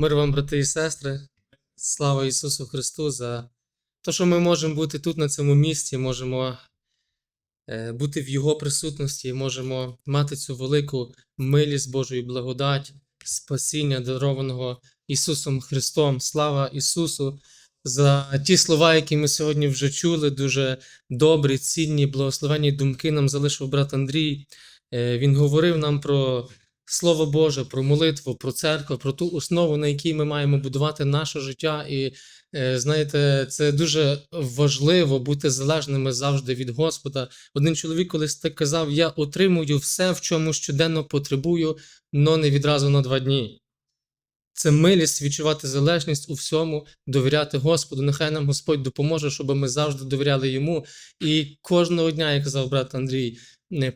Мир вам, брати і сестри, слава Ісусу Христу за те, що ми можемо бути тут, на цьому місці, можемо е, бути в Його присутності, можемо мати цю велику милість Божої благодать, спасіння, дарованого Ісусом Христом. Слава Ісусу за ті слова, які ми сьогодні вже чули, дуже добрі, цінні, благословенні думки нам залишив брат Андрій. Е, Він говорив нам про Слово Боже, про молитву, про церкву, про ту основу, на якій ми маємо будувати наше життя. І е, знаєте, це дуже важливо бути залежними завжди від Господа. Один чоловік колись так казав: Я отримую все, в чому щоденно потребую, но не відразу на два дні. Це милість відчувати залежність у всьому, довіряти Господу. Нехай нам Господь допоможе, щоб ми завжди довіряли йому. І кожного дня, як казав брат Андрій,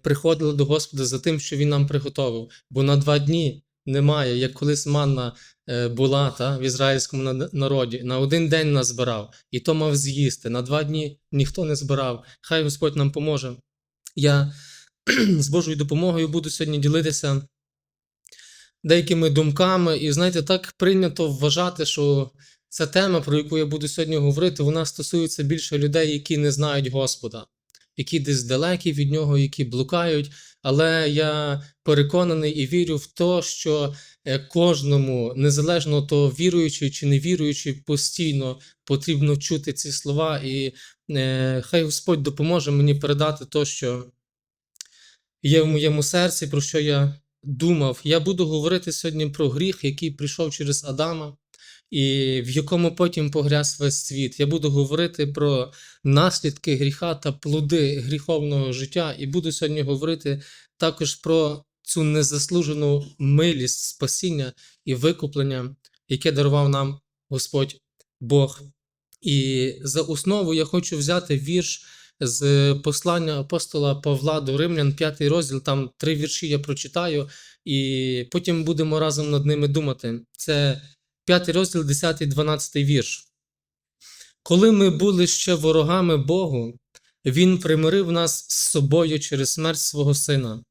приходили до Господа за тим, що Він нам приготовив. Бо на два дні немає, як колись манна е, була та, в ізраїльському народі. На один день нас збирав, і то мав з'їсти. На два дні ніхто не збирав. Хай Господь нам поможе. Я з Божою допомогою буду сьогодні ділитися деякими думками. І знаєте, так прийнято вважати, що ця тема, про яку я буду сьогодні говорити, вона стосується більше людей, які не знають Господа, які десь далекі від нього, які блукають. Але я переконаний і вірю в те, що е, кожному, незалежно то віруючий чи не віруючий, постійно потрібно чути ці слова. І е, хай Господь допоможе мені передати те, що є в моєму серці, про що я думав. Я буду говорити сьогодні про гріх, який прийшов через Адама, і в якому потім погряз весь світ. Я буду говорити про наслідки гріха та плоди гріховного життя, і буду сьогодні говорити також про цю незаслужену милість, спасіння і викуплення, яке дарував нам Господь Бог. І за основу я хочу взяти вірш з послання апостола Павла до Римлян, п'ятий розділ, там три вірші я прочитаю, і потім будемо разом над ними думати. Це п'ятий розділ, 10, 12 вірш. Коли ми були ще ворогами Богу, Він примирив нас з собою через смерть свого сина.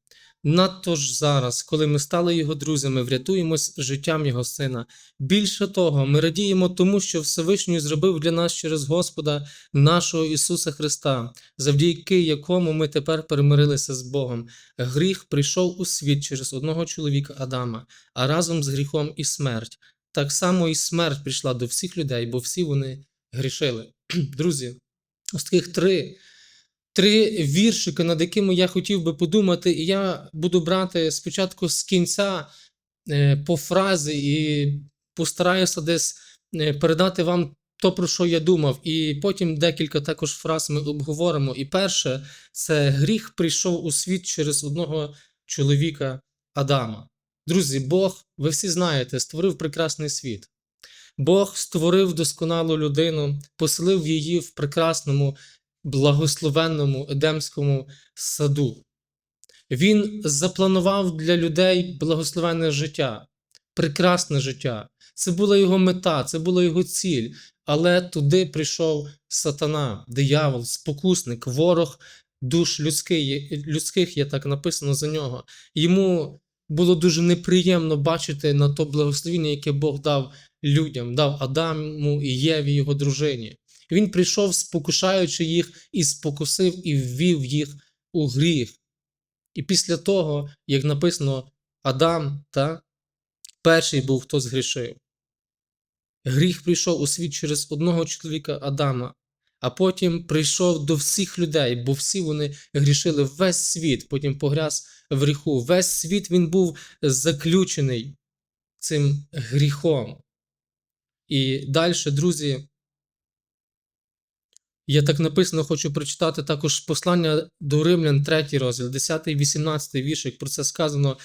Надто ж зараз, коли ми стали його друзями, врятуємось життям його сина. Більше того, ми радіємо тому, що Всевишній зробив для нас через Господа нашого Ісуса Христа, завдяки якому ми тепер перемирилися з Богом. Гріх прийшов у світ через одного чоловіка Адама, а разом з гріхом і смерть. Так само і смерть прийшла до всіх людей, бо всі вони грішили. Друзі, ось таких три. Три віршики, над якими я хотів би подумати, і я буду брати спочатку з кінця е, по фразі і постараюся десь е, передати вам то, про що я думав, і потім декілька також фраз ми обговоримо. І перше, це гріх прийшов у світ через одного чоловіка Адама. Друзі, Бог, ви всі знаєте, створив прекрасний світ. Бог створив досконалу людину, поселив її в прекрасному, благословенному Едемському саду. Він запланував для людей благословенне життя, прекрасне життя. Це була його мета, це була його ціль. Але туди прийшов сатана, диявол, спокусник, ворог душ людський, людських, є так написано за нього. Йому було дуже неприємно бачити на то благословіння, яке Бог дав людям, дав Адаму і Єві, його дружині. Він прийшов, спокушаючи їх, і спокусив, і ввів їх у гріх. І після того, як написано, Адам та перший був, хто згрішив. Гріх прийшов у світ через одного чоловіка Адама, а потім прийшов до всіх людей, бо всі вони грішили весь світ, потім погряз в гріху. Весь світ він був заключений цим гріхом. І далі, друзі, я так написано хочу прочитати також послання до Римлян, 3 розділ, 10 і 18 віршик. Про це сказано.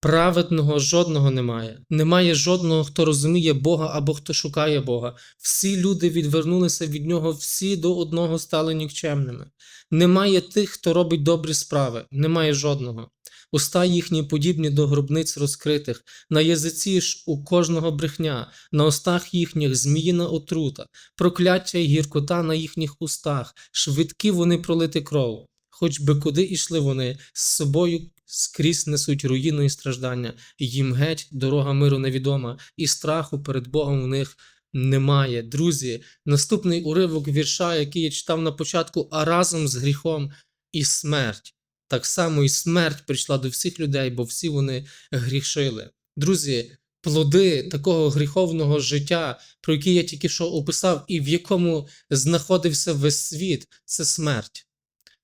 Праведного жодного немає. Немає жодного, хто розуміє Бога або хто шукає Бога. Всі люди відвернулися від нього, всі до одного стали нікчемними. Немає тих, хто робить добрі справи, немає жодного. Уста їхні подібні до гробниць розкритих, на язиці ж у кожного брехня, на устах їхніх зміїна отрута, прокляття й гіркота на їхніх устах, швидкі вони пролити кров. Хоч би куди ішли вони, з собою скрізь несуть руїну і страждання, їм геть дорога миру невідома, і страху перед Богом в них немає. Друзі, наступний уривок вірша, який я читав на початку, а разом з гріхом і смерть. Так само і смерть прийшла до всіх людей, бо всі вони грішили. Друзі, плоди такого гріховного життя, про яке я тільки що описав, і в якому знаходився весь світ, це смерть.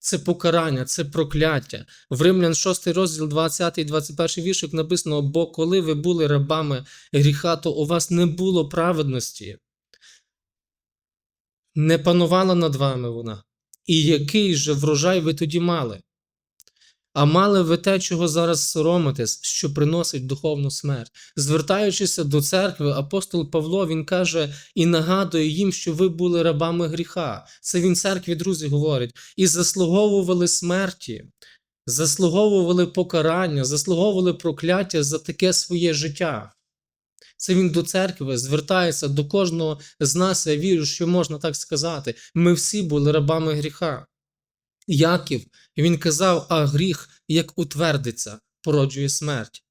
Це покарання, це прокляття. В Римлян 6 розділ 20 і 21 віршик написано: бо коли ви були рабами гріха, то у вас не було праведності. Не панувала над вами вона. І який же врожай ви тоді мали? А мали ви те, чого зараз соромитесь, що приносить духовну смерть. Звертаючися до церкви, апостол Павло він каже і нагадує їм, що ви були рабами гріха. Це він церкві, друзі, говорить, і заслуговували смерті, заслуговували покарання, заслуговували прокляття за таке своє життя. Це він до церкви звертається до кожного з нас. Я вірю, що можна так сказати. Ми всі були рабами гріха. Яків, він казав, а гріх, як утвердиться, породжує смерть.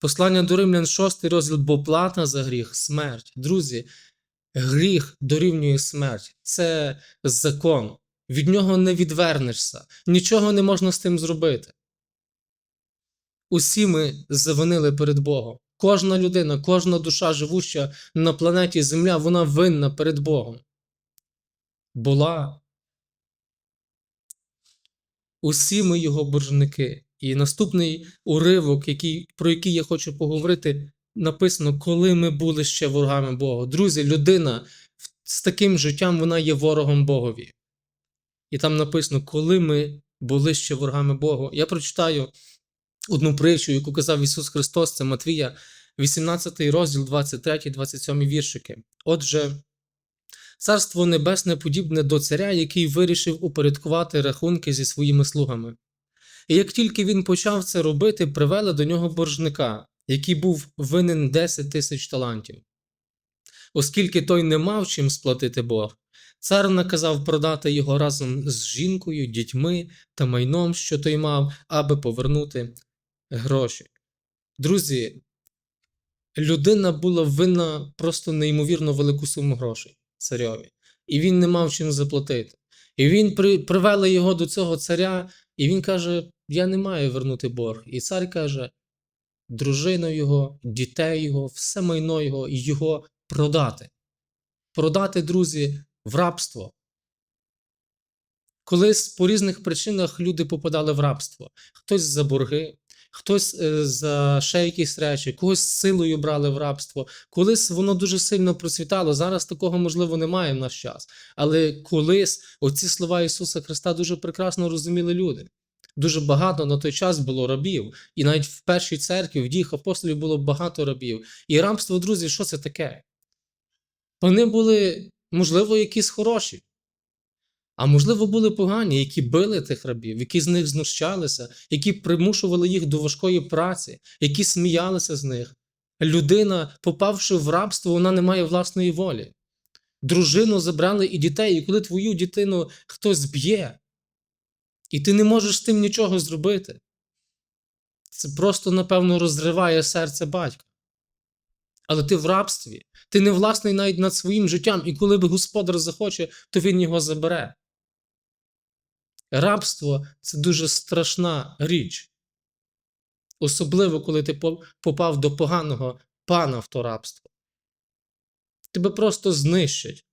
Послання до Римлян 6 розділ, бо плата за гріх смерть. Друзі, гріх дорівнює смерть. Це закон. Від нього не відвернешся. Нічого не можна з тим зробити. Усі ми завинили перед Богом. Кожна людина, кожна душа, живуща на планеті Земля, вона винна перед Богом. Була Усі ми його боржники. І наступний уривок, який, про який я хочу поговорити, написано, коли ми були ще ворогами Бога. Друзі, людина з таким життям вона є ворогом Богові. І там написано, коли ми були ще ворогами Бога. Я прочитаю одну притчу, яку казав Ісус Христос, це Матвія, 18 розділ, 23, 27 віршики. Отже. Царство Небесне подібне до царя, який вирішив упорядкувати рахунки зі своїми слугами. І як тільки він почав це робити, привели до нього боржника, який був винен 10 тисяч талантів. Оскільки той не мав чим сплатити Бог, цар наказав продати його разом з жінкою, дітьми та майном, що той мав, аби повернути гроші. Друзі, людина була винна просто неймовірно велику суму грошей царьові, і він не мав чим заплатити. І він при, привели його до цього царя, і він каже: Я не маю вернути борг. І цар каже: дружину його, дітей його, все майно його, і його продати. Продати, друзі, в рабство. Колись по різних причинах люди попадали в рабство. Хтось за борги, хтось е, за ще якісь речі, когось силою брали в рабство. Колись воно дуже сильно процвітало. Зараз такого можливо немає в наш час. Але колись оці слова Ісуса Христа дуже прекрасно розуміли люди. Дуже багато на той час було рабів, і навіть в першій церкві, в діях апостолів було багато рабів. І рабство, друзі, що це таке? Вони були, можливо, якісь хороші. А можливо, були погані, які били тих рабів, які з них знущалися, які примушували їх до важкої праці, які сміялися з них. Людина, попавши в рабство, вона не має власної волі. Дружину забрали і дітей, і коли твою дитину хтось б'є, і ти не можеш з тим нічого зробити. Це просто, напевно, розриває серце батька. Але ти в рабстві, ти не власний навіть над своїм життям, і коли би господар захоче, то він його забере. Рабство це дуже страшна річ. Особливо, коли ти попав до поганого пана в то рабство. Тебе просто знищать.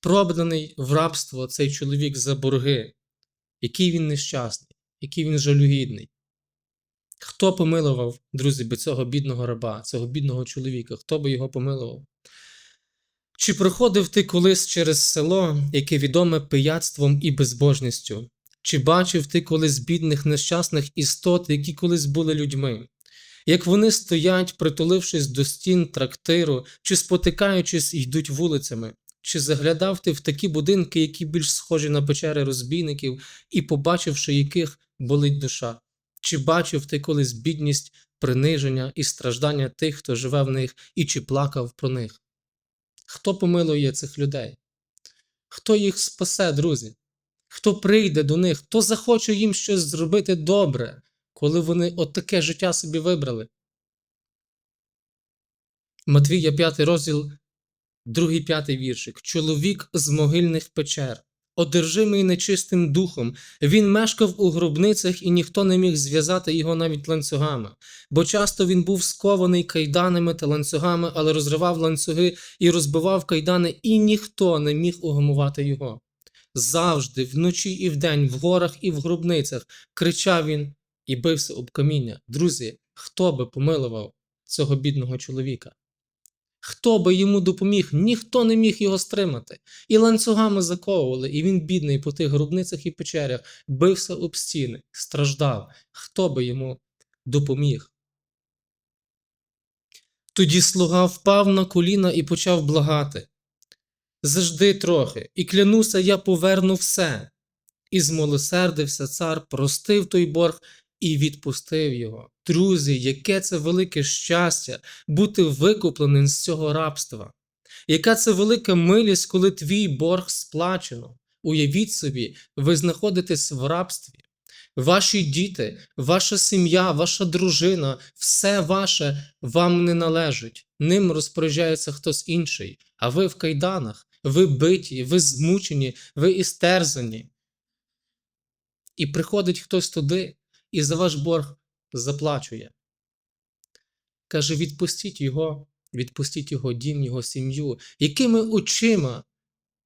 Пробданий в рабство цей чоловік за борги, який він нещасний, який він жалюгідний. Хто помилував, друзі, би цього бідного раба, цього бідного чоловіка? Хто би його помилував? Чи проходив ти колись через село, яке відоме пияцтвом і безбожністю? Чи бачив ти колись бідних нещасних істот, які колись були людьми? Як вони стоять, притулившись до стін трактиру, чи спотикаючись, йдуть вулицями? Чи заглядав ти в такі будинки, які більш схожі на печери розбійників, і, побачивши яких, болить душа? Чи бачив ти колись бідність, приниження і страждання тих, хто живе в них, і чи плакав про них? Хто помилує цих людей? Хто їх спасе, друзі? хто прийде до них, хто захоче їм щось зробити добре, коли вони от життя собі вибрали. Матвія 5 розділ, 2 5 віршик. Чоловік з могильних печер, одержимий нечистим духом, він мешкав у гробницях, і ніхто не міг зв'язати його навіть ланцюгами, бо часто він був скований кайданами та ланцюгами, але розривав ланцюги і розбивав кайдани, і ніхто не міг угамувати його. Завжди, вночі і вдень, в горах і в гробницях, кричав він і бився об каміння. Друзі, хто би помилував цього бідного чоловіка? Хто би йому допоміг? Ніхто не міг його стримати. І ланцюгами заковували, і він, бідний, по тих гробницях і печерях, бився об стіни, страждав. Хто би йому допоміг? Тоді слуга впав на коліна і почав благати. Зажди трохи, і клянуся, я поверну все. І змилосердився цар, простив той борг і відпустив його. Друзі, яке це велике щастя бути викупленим з цього рабства. Яка це велика милість, коли твій борг сплачено. Уявіть собі, ви знаходитесь в рабстві. Ваші діти, ваша сім'я, ваша дружина, все ваше вам не належить. Ним розпоряджається хтось інший, а ви в кайданах, ви биті, ви змучені, ви істерзані. І приходить хтось туди і за ваш борг заплачує. Каже: відпустіть його, відпустіть його дім, його сім'ю, якими очима,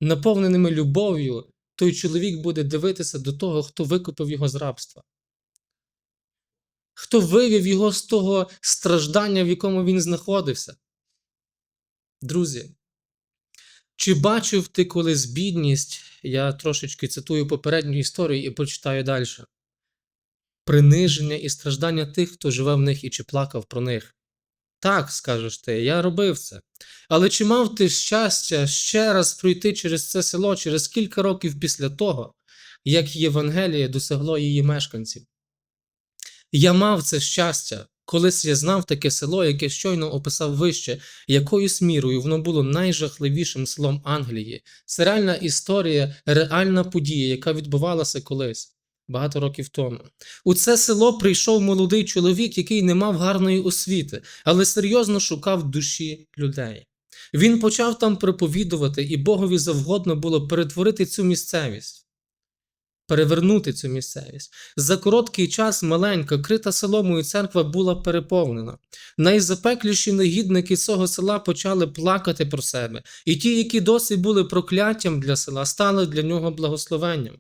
наповненими любов'ю, той чоловік буде дивитися до того, хто викупив його з рабства. Хто вивів його з того страждання, в якому він знаходився. Друзі, чи бачив ти колись бідність? Я трошечки цитую попередню історію і прочитаю далі. Приниження і страждання тих, хто живе в них і чи плакав про них. Так, скажеш ти, я робив це. Але чи мав ти щастя ще раз пройти через це село через кілька років після того, як Євангеліє досягло її мешканців? Я мав це щастя, колись я знав таке село, яке щойно описав вище, якоюсь мірою воно було найжахливішим селом Англії. Це реальна історія, реальна подія, яка відбувалася колись. Багато років тому. У це село прийшов молодий чоловік, який не мав гарної освіти, але серйозно шукав душі людей. Він почав там проповідувати, і Богові завгодно було перетворити цю місцевість, перевернути цю місцевість. За короткий час маленька, крита соломою церква була переповнена. Найзапекліші негідники цього села почали плакати про себе, і ті, які досі були прокляттям для села, стали для нього благословенням.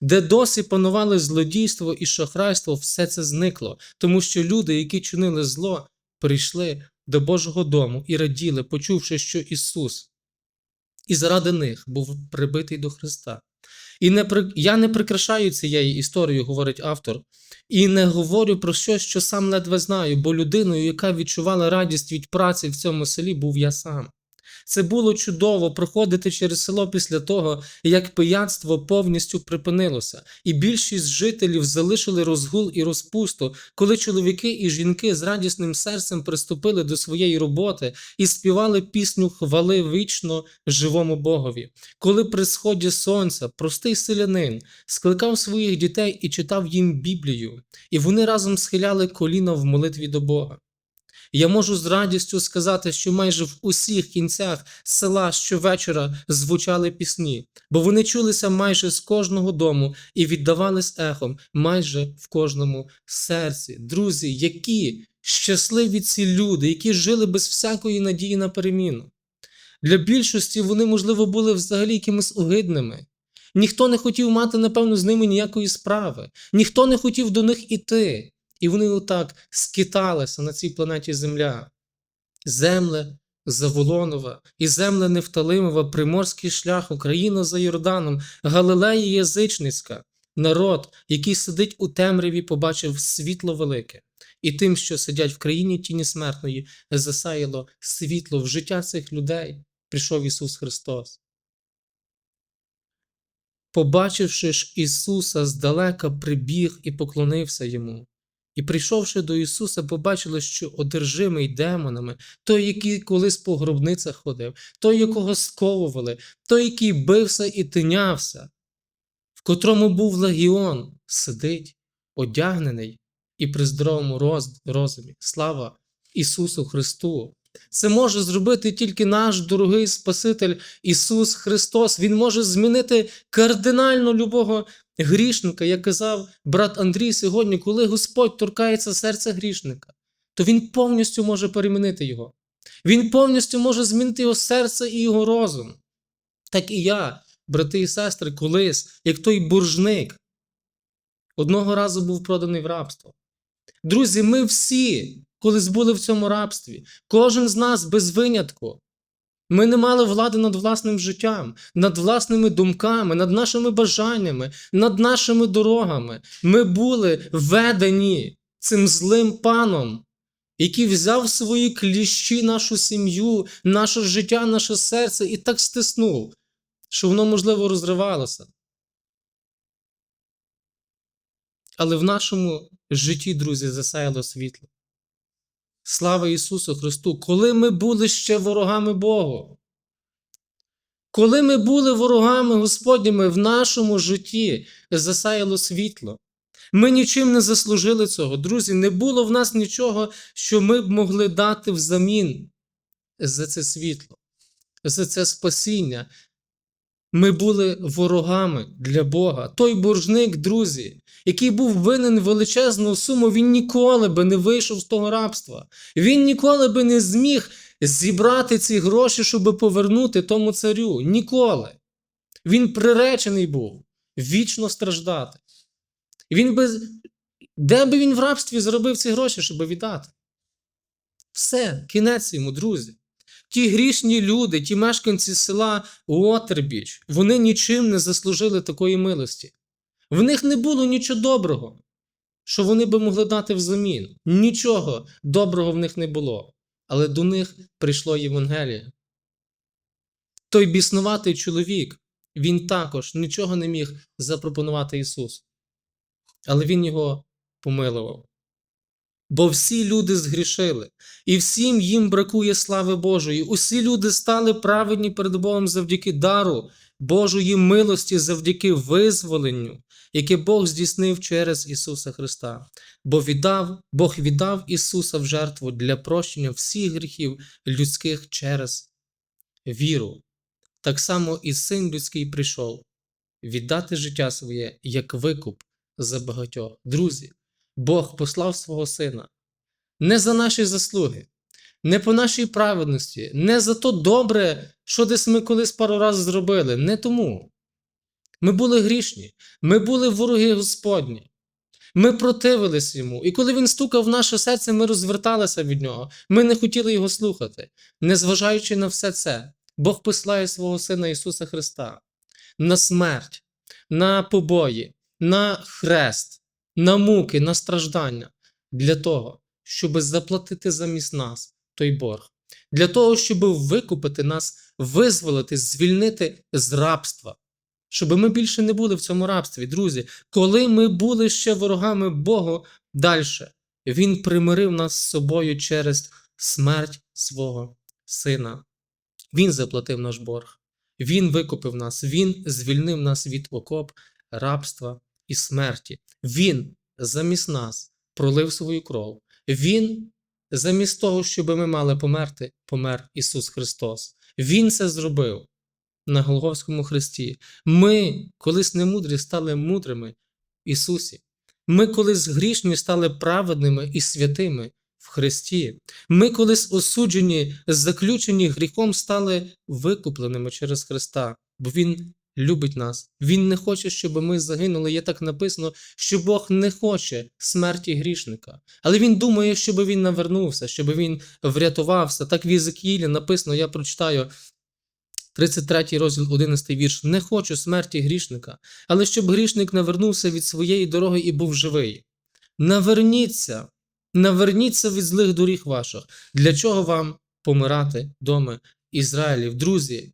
Де досі панували злодійство і шахрайство, все це зникло, тому що люди, які чинили зло, прийшли до Божого дому і раділи, почувши, що Ісус і заради них був прибитий до Христа. І не при... я не прикрашаю цієї історії, говорить автор, і не говорю про щось, що сам ледве знаю, бо людиною, яка відчувала радість від праці в цьому селі, був я сам. Це було чудово проходити через село після того, як пияцтво повністю припинилося, і більшість жителів залишили розгул і розпусту, коли чоловіки і жінки з радісним серцем приступили до своєї роботи і співали пісню хвали вічно живому Богові. Коли при сході сонця простий селянин скликав своїх дітей і читав їм Біблію, і вони разом схиляли коліна в молитві до Бога. Я можу з радістю сказати, що майже в усіх кінцях села щовечора звучали пісні, бо вони чулися майже з кожного дому і віддавались ехом майже в кожному серці. Друзі, які щасливі ці люди, які жили без всякої надії на переміну. Для більшості вони, можливо, були взагалі якимись огидними. Ніхто не хотів мати, напевно, з ними ніякої справи, ніхто не хотів до них іти. І вони отак скиталися на цій планеті Земля. Земле Заволонова і земле Нефталимова, приморський шлях, Україна за Йорданом, Галилея Язичницька, народ, який сидить у темряві, побачив світло велике, і тим, що сидять в країні тіні смертної, засаяло світло в життя цих людей, прийшов Ісус Христос. Побачивши ж Ісуса здалека, прибіг і поклонився йому. І, прийшовши до Ісуса, побачили, що одержимий демонами, той, який колись по гробницях ходив, той, якого сковували, той, який бився і тинявся, в котрому був легіон, сидить, одягнений і при здоровому роз- розумі. Слава Ісусу Христу! Це може зробити тільки наш дорогий Спаситель Ісус Христос. Він може змінити кардинально любого грішника, як казав брат Андрій сьогодні, коли Господь торкається серця грішника, то Він повністю може перемінити його. Він повністю може змінити його серце і його розум. Так і я, брати і сестри, колись, як той боржник, одного разу був проданий в рабство. Друзі, ми всі колись були в цьому рабстві. Кожен з нас без винятку. Ми не мали влади над власним життям, над власними думками, над нашими бажаннями, над нашими дорогами. Ми були ведені цим злим паном, який взяв свої кліщі нашу сім'ю, наше життя, наше серце і так стиснув, що воно, можливо, розривалося. Але в нашому житті, друзі, засяяло світло. Слава Ісусу Христу! Коли ми були ще ворогами Богу, коли ми були ворогами Господніми в нашому житті, засяяло світло. Ми нічим не заслужили цього. Друзі, не було в нас нічого, що ми б могли дати взамін за це світло, за це спасіння. Ми були ворогами для Бога. Той боржник, друзі, який був винен величезну суму, він ніколи би не вийшов з того рабства. Він ніколи би не зміг зібрати ці гроші, щоб повернути тому царю. Ніколи. Він приречений був вічно страждати. Він би, де би він в рабстві заробив ці гроші, щоб віддати? Все, кінець йому, друзі. Ті грішні люди, ті мешканці села Уотербіч, вони нічим не заслужили такої милості. В них не було нічого доброго, що вони би могли дати взамін. Нічого доброго в них не було. Але до них прийшло Євангеліє. Той біснуватий чоловік, він також нічого не міг запропонувати Ісусу. Але Він його помилував. Бо всі люди згрішили, і всім їм бракує слави Божої. Усі люди стали праведні перед Богом завдяки дару Божої милості, завдяки визволенню, яке Бог здійснив через Ісуса Христа. Бо віддав, Бог віддав Ісуса в жертву для прощення всіх гріхів людських через віру. Так само і Син людський прийшов віддати життя своє як викуп за багатьох. Друзі, Бог послав свого Сина не за наші заслуги, не по нашій праведності, не за то добре, що десь ми колись пару разів зробили. Не тому. Ми були грішні, ми були вороги Господні. Ми противились йому, і коли він стукав в наше серце, ми розверталися від нього. Ми не хотіли його слухати. Незважаючи на все це, Бог посилає свого Сина Ісуса Христа на смерть, на побої, на хрест, на муки, на страждання для того, щоб заплатити замість нас той борг, для того, щоб викупити нас, визволити, звільнити з рабства, щоб ми більше не були в цьому рабстві. Друзі, коли ми були ще ворогами Богу далі, Він примирив нас з собою через смерть свого Сина. Він заплатив наш борг, Він викупив нас, Він звільнив нас від окоп, рабства і смерті. Він замість нас пролив свою кров. Він, замість того, щоб ми мали померти, помер Ісус Христос. Він це зробив на Голговському Христі. Ми, колись не мудрі, стали мудрими в Ісусі. Ми колись грішні стали праведними і святими в Христі. Ми колись осуджені, заключені гріхом, стали викупленими через Христа, бо Він любить нас. Він не хоче, щоб ми загинули. Є так написано, що Бог не хоче смерті грішника. Але Він думає, щоб він навернувся, щоб він врятувався. Так в Єзекіїлі написано, я прочитаю 33 розділ, 11 вірш. Не хочу смерті грішника, але щоб грішник навернувся від своєї дороги і був живий. Наверніться, наверніться від злих доріг ваших. Для чого вам помирати доми Ізраїлів? Друзі,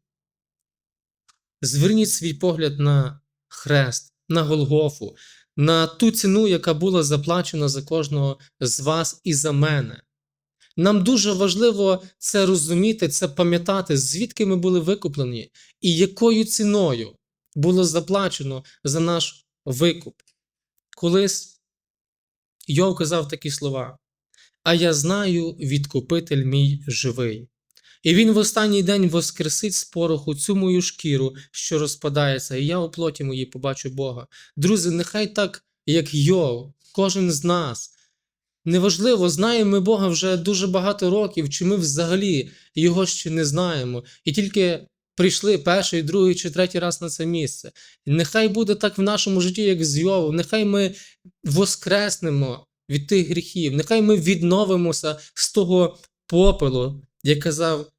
зверніть свій погляд на хрест, на Голгофу, на ту ціну, яка була заплачена за кожного з вас і за мене. Нам дуже важливо це розуміти, це пам'ятати, звідки ми були викуплені і якою ціною. було заплачено за наш викуп. Колись Йов казав такі слова: А я знаю, відкупитель мій живий. І він в останній день воскресить з пороху цю мою шкіру, що розпадається, і я у плоті моїй побачу Бога. Друзі, нехай так, як Йов, кожен з нас. Неважливо, знаємо ми Бога вже дуже багато років, чи ми взагалі його ще не знаємо, і тільки прийшли перший, другий чи третій раз на це місце. Нехай буде так в нашому житті, як з Йовом, нехай ми воскреснемо від тих гріхів, нехай ми відновимося з того попелу, як казав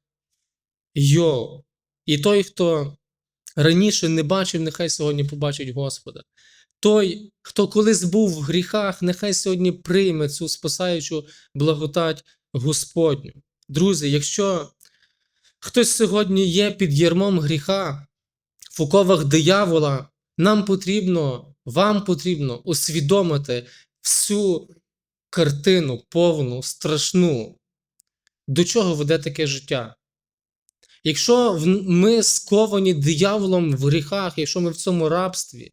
Йов. І той, хто раніше не бачив, нехай сьогодні побачить Господа. Той, хто колись був в гріхах, нехай сьогодні прийме цю спасаючу благодать Господню. Друзі, якщо хтось сьогодні є під ярмом гріха, в оковах диявола, нам потрібно, вам потрібно усвідомити всю картину повну, страшну, до чого веде таке життя. Якщо ми сковані дияволом в гріхах, якщо ми в цьому рабстві,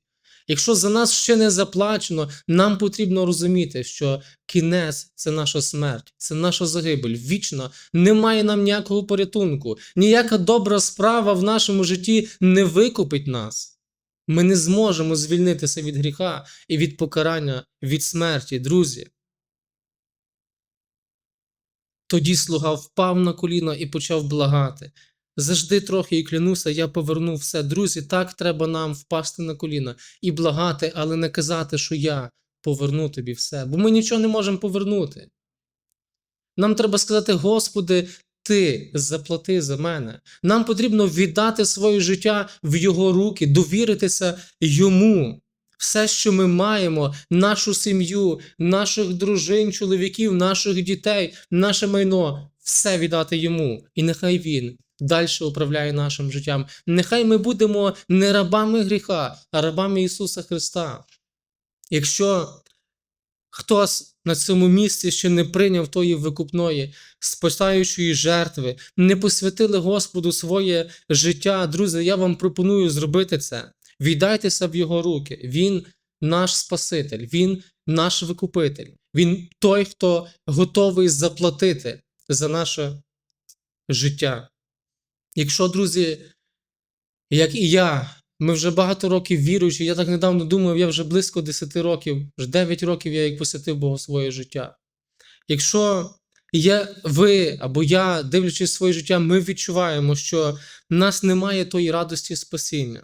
якщо за нас ще не заплачено, нам потрібно розуміти, що кінець це наша смерть, це наша загибель, вічна, немає нам ніякого порятунку, ніяка добра справа в нашому житті не викупить нас. Ми не зможемо звільнитися від гріха і від покарання, від смерті, друзі. Тоді слуга впав на коліна і почав благати. Завжди трохи і клянуся, я поверну все. Друзі, так треба нам впасти на коліна і благати, але не казати, що я поверну тобі все, бо ми нічого не можемо повернути. Нам треба сказати, Господи, Ти заплати за мене. Нам потрібно віддати своє життя в Його руки, довіритися Йому. Все, що ми маємо, нашу сім'ю, наших дружин, чоловіків, наших дітей, наше майно, все віддати йому. І нехай він далі управляє нашим життям. Нехай ми будемо не рабами гріха, а рабами Ісуса Христа. Якщо хтось на цьому місці ще не прийняв тої викупної, спасаючої жертви, не посвятили Господу своє життя, друзі, я вам пропоную зробити це. Віддайтеся в Його руки. Він наш Спаситель, Він наш викупитель. Він той, хто готовий заплатити за наше життя. Якщо, друзі, як і я, ми вже багато років віруючі, я так недавно думав, я вже близько 10 років, вже 9 років я як посвятив Богу своє життя. Якщо є ви або я, дивлячись своє життя, ми відчуваємо, що в нас немає тої радості спасіння,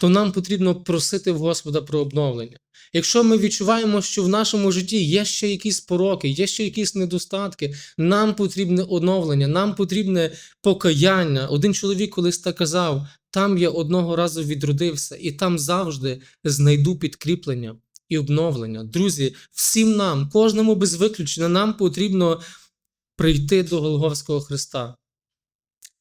то нам потрібно просити в Господа про обновлення. Якщо ми відчуваємо, що в нашому житті є ще якісь пороки, є ще якісь недостатки, нам потрібне оновлення, нам потрібне покаяння. Один чоловік колись так казав: там я одного разу відродився, і там завжди знайду підкріплення і обновлення. Друзі, всім нам, кожному без виключення, нам потрібно прийти до Голговського Христа.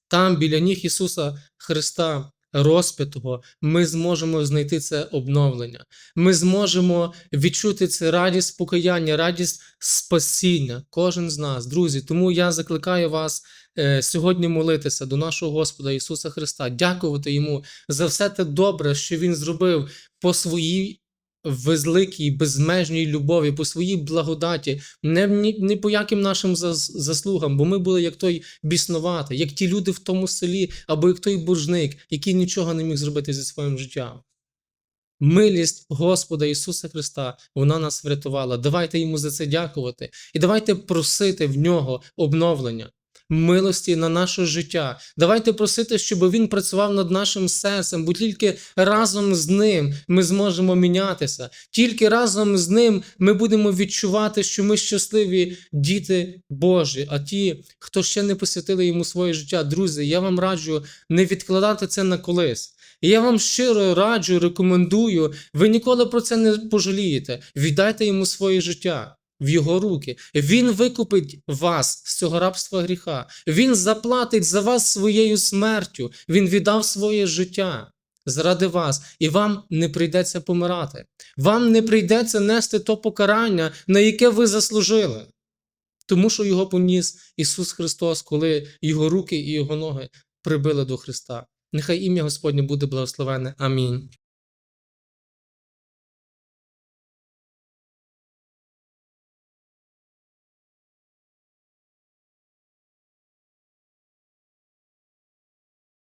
Там, біля ніг Ісуса Христа, розпятого, ми зможемо знайти це обновлення. Ми зможемо відчути це радість покаяння, радість спасіння, кожен з нас, друзі. Тому я закликаю вас е, сьогодні молитися до нашого Господа Ісуса Христа, дякувати Йому за все те добре, що Він зробив по своїй великій, безмежній любові, по своїй благодаті, не, ні, не по яким нашим зас- заслугам, бо ми були як той біснуватий, як ті люди в тому селі, або як той боржник, який нічого не міг зробити зі своїм життям. Милість Господа Ісуса Христа, вона нас врятувала. Давайте йому за це дякувати. І давайте просити в нього обновлення, милості на наше життя. Давайте просити, щоб він працював над нашим серцем, бо тільки разом з ним ми зможемо мінятися. Тільки разом з ним ми будемо відчувати, що ми щасливі діти Божі. А ті, хто ще не посвятили йому своє життя, друзі, я вам раджу не відкладати це на колись. Я вам щиро раджу, рекомендую, ви ніколи про це не пожалієте. Віддайте йому своє життя в його руки. Він викупить вас з цього рабства гріха. Він заплатить за вас своєю смертю. Він віддав своє життя заради вас, і вам не прийдеться помирати. Вам не прийдеться нести то покарання, на яке ви заслужили. Тому що його поніс Ісус Христос, коли його руки і його ноги прибили до Христа. Нехай ім'я Господнє буде благословене. Амінь.